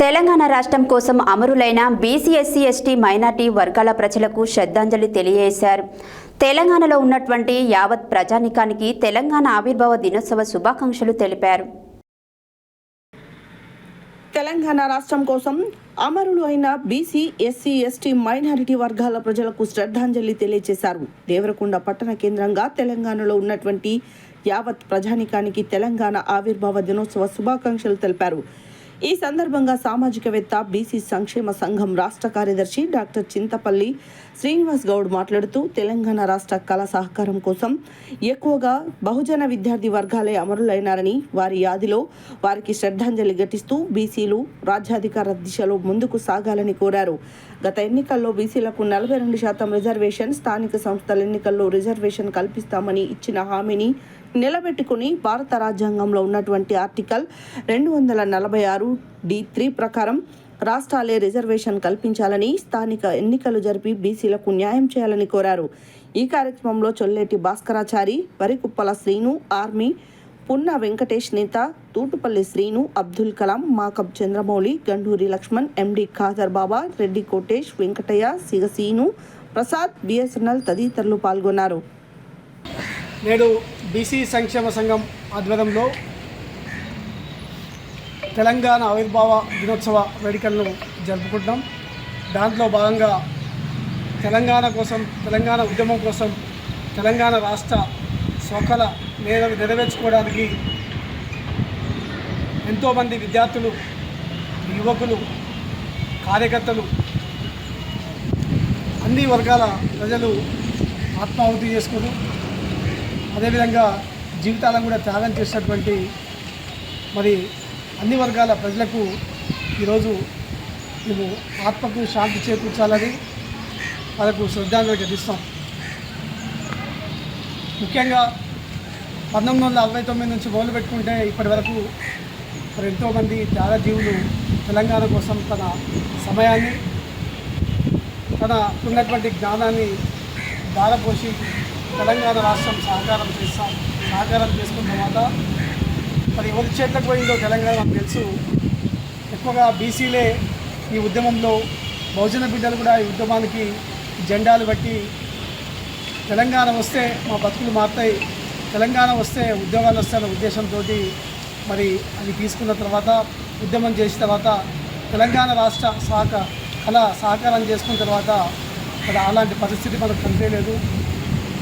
తెలంగాణ రాష్ట్రం కోసం అమరులైన బీసీ ఎస్సీ ఎస్టీ మైనార్టీ వర్గాల ప్రజలకు శ్రద్ధాంజలి తెలియజేశారు. తెలంగాణలో ఉన్నటువంటి యావత్ ప్రజానికానికి తెలంగాణ ఆవిర్భావ దినోత్సవ శుభాకాంక్షలు తెలిపారు. తెలంగాణ రాష్ట్రం కోసం అమరులు అయిన బీసీ ఎస్సీ ఎస్టీ మైనారిటీ వర్గాల ప్రజలకు శ్రద్ధాంజలి తెలియజేశారు. దేవరకొండ పట్టణ కేంద్రంగా తెలంగాణలో ఉన్నటువంటి యావత్ ప్రజానికానికి తెలంగాణ ఆవిర్భావ దినోత్సవ శుభాకాంక్షలు తెలిపారు. ఈ సందర్భంగా సామాజికవేత్త బీసీ సంక్షేమ సంఘం రాష్ట్ర కార్యదర్శి డాక్టర్ చింతపల్లి శ్రీనివాస్ గౌడ్ మాట్లాడుతూ తెలంగాణ రాష్ట్ర కళా సహకారం కోసం ఎక్కువగా బహుజన విద్యార్థి వర్గాలే అమరులైనారని వారి యాదిలో వారికి శ్రద్ధాంజలి ఘటిస్తూ బీసీలు రాజ్యాధికార దిశలో ముందుకు సాగాలని కోరారు. గత ఎన్నికల్లో బీసీలకు నలభై రెండు శాతం రిజర్వేషన్ స్థానిక సంస్థల ఎన్నికల్లో రిజర్వేషన్ కల్పిస్తామని ఇచ్చిన హామీని నిలబెట్టుకుని భారత రాజ్యాంగంలో ఉన్నటువంటి ఆర్టికల్ రెండు వందల నలభై ఆరు డి త్రీ ప్రకారం రాష్ట్రాలే రిజర్వేషన్ కల్పించాలని స్థానిక ఎన్నికలు జరిపి బీసీలకు న్యాయం చేయాలని కోరారు. ఈ కార్యక్రమంలో చొల్లేటి భాస్కరాచారి వరికుప్పల శ్రీను ఆర్మీ పున్న వెంకటేష్ నేత తూటుపల్లి శ్రీను అబ్దుల్ కలాం మాకబ్ చంద్రమౌళి గండూరి లక్ష్మణ్ ఎండి ఖాదర్ బాబా రెడ్డి కోటేష్ వెంకటయ్య సిగసీను ప్రసాద్ బిఎస్ఎన్ఎల్ తదితరులు పాల్గొన్నారు. నేడు బీసీ సంక్షేమ సంఘం ఆధ్వర్యంలో తెలంగాణ ఆవిర్భావ దినోత్సవ వేడుకలను జరుపుకుంటున్నాం. దాంట్లో భాగంగా తెలంగాణ కోసం తెలంగాణ ఉద్యమం కోసం తెలంగాణ రాష్ట్ర స్వకల నెర నెరవేర్చుకోవడానికి ఎంతోమంది విద్యార్థులు యువకులు కార్యకర్తలు అన్ని వర్గాల ప్రజలు ఆత్మాహుతి చేసుకుని అదేవిధంగా జీవితాలను కూడా త్యాగం చేసినటువంటి మరి అన్ని వర్గాల ప్రజలకు ఈరోజు మేము ఆత్మకు శాంతి చేకూర్చాలని వాళ్ళకు శ్రద్ధాంజలి ఘటిస్తాం. ముఖ్యంగా పంతొమ్మిది వందల అరవై తొమ్మిది నుంచి మొదలు పెట్టుకుంటే ఇప్పటి వరకు మరి ఎంతోమంది త్యాగజీవులు తెలంగాణ కోసం తన సమయాన్ని తన ఉన్నటువంటి జ్ఞానాన్ని దారపోసి తెలంగాణ రాష్ట్రం సహకారం చేస్తాం. సహకారం చేసుకున్న తర్వాత మరి ఎవరి చేతులకు పోయిందో తెలంగాణ నాకు తెలుసు. ఎక్కువగా బీసీలే ఈ ఉద్యమంలో బహుజన బిడ్డలు కూడా ఈ ఉద్యమానికి జెండాలు బట్టి తెలంగాణ వస్తే మా బతుకులు మారుతాయి. తెలంగాణ వస్తే ఉద్యోగాలు వస్తాయన్న ఉద్దేశంతో మరి అది తీసుకున్న తర్వాత ఉద్యమం చేసిన తర్వాత తెలంగాణ రాష్ట్ర సహక కళ సహకారం చేసుకున్న తర్వాత మరి అలాంటి పరిస్థితి మనకు కనిపించలేదు.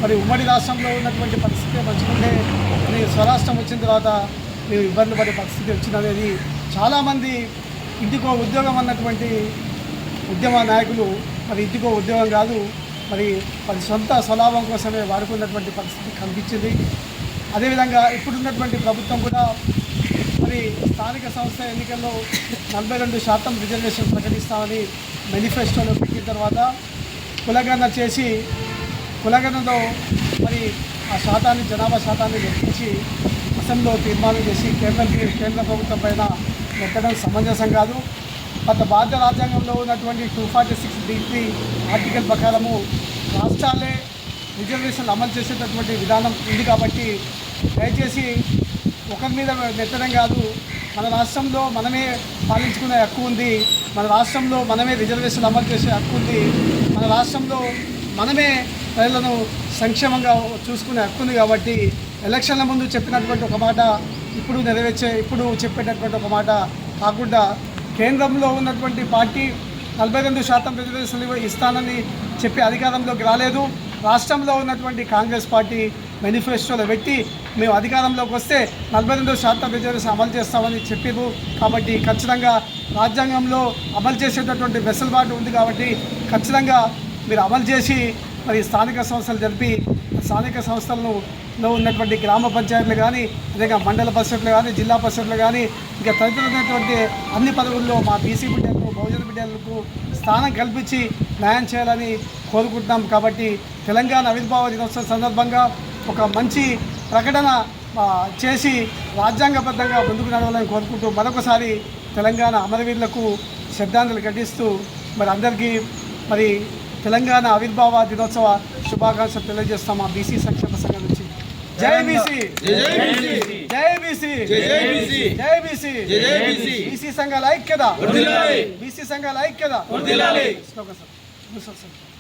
మరి ఉమ్మడి రాష్ట్రంలో ఉన్నటువంటి పరిస్థితి మంచుకుంటే మరి స్వరాష్ట్రం వచ్చిన తర్వాత మేము ఇబ్బంది పడే పరిస్థితి వచ్చిందనేది చాలామంది ఇంటికో ఉద్యోగం అన్నటువంటి ఉద్యమ నాయకులు మరి ఇంటికో ఉద్యోగం కాదు మరి మరి సొంత స్వలాభం కోసమే వాడుకున్నటువంటి పరిస్థితి కనిపించింది. అదేవిధంగా ఇప్పుడున్నటువంటి ప్రభుత్వం కూడా మరి స్థానిక సంస్థ ఎన్నికల్లో నలభై రెండు శాతం రిజర్వేషన్ ప్రకటిస్తామని మేనిఫెస్టోలో పెట్టిన తర్వాత కులగణన చేసి కులగణనలో మరి ఆ శాతాన్ని జనాభా శాతాన్ని లెక్కించి అసెంబ్లీలో తీర్మానం చేసి కేంద్ర కేంద్ర ప్రభుత్వం పైన ఎక్కడం సమంజసం కాదు. గత భారత రాజ్యాంగంలో ఉన్నటువంటి two forty six degree article ప్రకారము రాష్ట్రాలే రిజర్వేషన్లు అమలు చేసేటటువంటి విధానం ఉంది కాబట్టి దయచేసి ఒకరి మీద నెత్తడం కాదు. మన రాష్ట్రంలో మనమే పాలించుకునే హక్కు ఉంది. మన రాష్ట్రంలో మనమే రిజర్వేషన్ అమలు చేసే హక్కు ఉంది. మన రాష్ట్రంలో మనమే ప్రజలను సంక్షేమంగా చూసుకునే హక్కుంది కాబట్టి ఎలక్షన్ల ముందు చెప్పినటువంటి ఒక మాట ఇప్పుడు నెరవేర్చే ఇప్పుడు చెప్పేటటువంటి ఒక మాట కాకుండా కేంద్రంలో ఉన్నటువంటి పార్టీ నలభై రెండు శాతం రిజర్వేషన్లు ఇస్తానని చెప్పి అధికారంలోకి రాలేదు. రాష్ట్రంలో ఉన్నటువంటి కాంగ్రెస్ పార్టీ మేనిఫెస్టోలో పెట్టి మేము అధికారంలోకి వస్తే నలభై రెండు శాతం రిజర్వేషన్ అమలు చేస్తామని చెప్పారు కాబట్టి ఖచ్చితంగా రాజ్యాంగంలో అమలు చేసేటటువంటి వెసులుబాటు ఉంది కాబట్టి ఖచ్చితంగా మీరు అమలు చేసి మరి స్థానిక సంస్థలు జరిపి స్థానిక సంస్థలను లో ఉన్నటువంటి గ్రామ పంచాయతీలు కానీ అదేగా మండల పరిషత్లు కానీ జిల్లా పరిషత్లు కానీ ఇంకా తదితరమైనటువంటి అన్ని పదవుల్లో మా బీసీ బిడ్డలకు బహుజన బిడ్డలకు స్థానం కల్పించి న్యాయం చేయాలని కోరుకుంటున్నాం. కాబట్టి తెలంగాణ ఆవిర్భావ దినోత్సవం సందర్భంగా ఒక మంచి ప్రకటన చేసి రాజ్యాంగబద్ధంగా ముందుకు నడవాలని కోరుకుంటూ మరొకసారి తెలంగాణ అమరవీరులకు శ్రద్ధాంజలి ఘటిస్తూ మరి అందరికీ మరి తెలంగాణ ఆవిర్భావ దినోత్సవ శుభాకాంక్షలు తెలియజేస్తాం మా బీసీ సంక్షేమ సంఘం నుంచి. జై బీసీ! జై బీసీ! జై బీసీ! బీసీ! సంఘాల ఐక్యత! బీసీ సంఘాల ఐక్యత! సార్.